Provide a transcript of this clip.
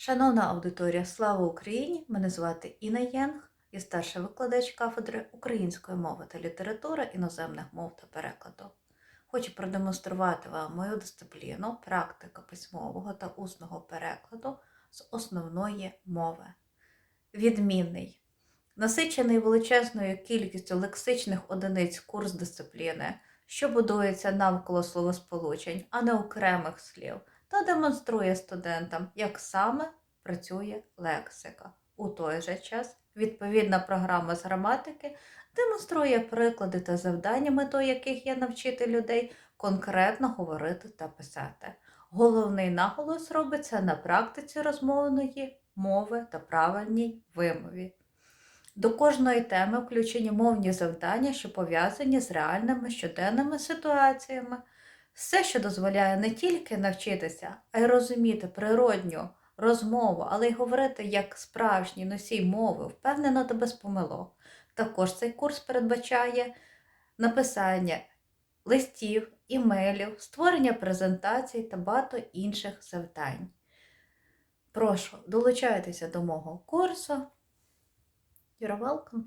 Шановна аудиторія, слава Україні! Мене звати Інна Єнг, я старший викладач кафедри української мови та літератури іноземних мов та перекладу. Хочу продемонструвати вам мою дисципліну практика письмового та усного перекладу з основної мови. Відмінний. Насичений величезною кількістю лексичних одиниць курс дисципліни, що будується навколо словосполучень, а не окремих слів, та демонструє студентам, як саме працює лексика. У той же час відповідна програма з граматики демонструє приклади та завдання, метою яких є навчити людей конкретно говорити та писати. Головний наголос робиться на практиці розмовної мови та правильній вимові. До кожної теми включені мовні завдання, що пов'язані з реальними щоденними ситуаціями. Все, що дозволяє не тільки навчитися, а й розуміти природню розмову, але й говорити як справжній носій мови, впевнено та без помилок. Також цей курс передбачає написання листів, імейлів, створення презентацій та багато інших завдань. Прошу, долучайтеся до мого курсу. You're welcome.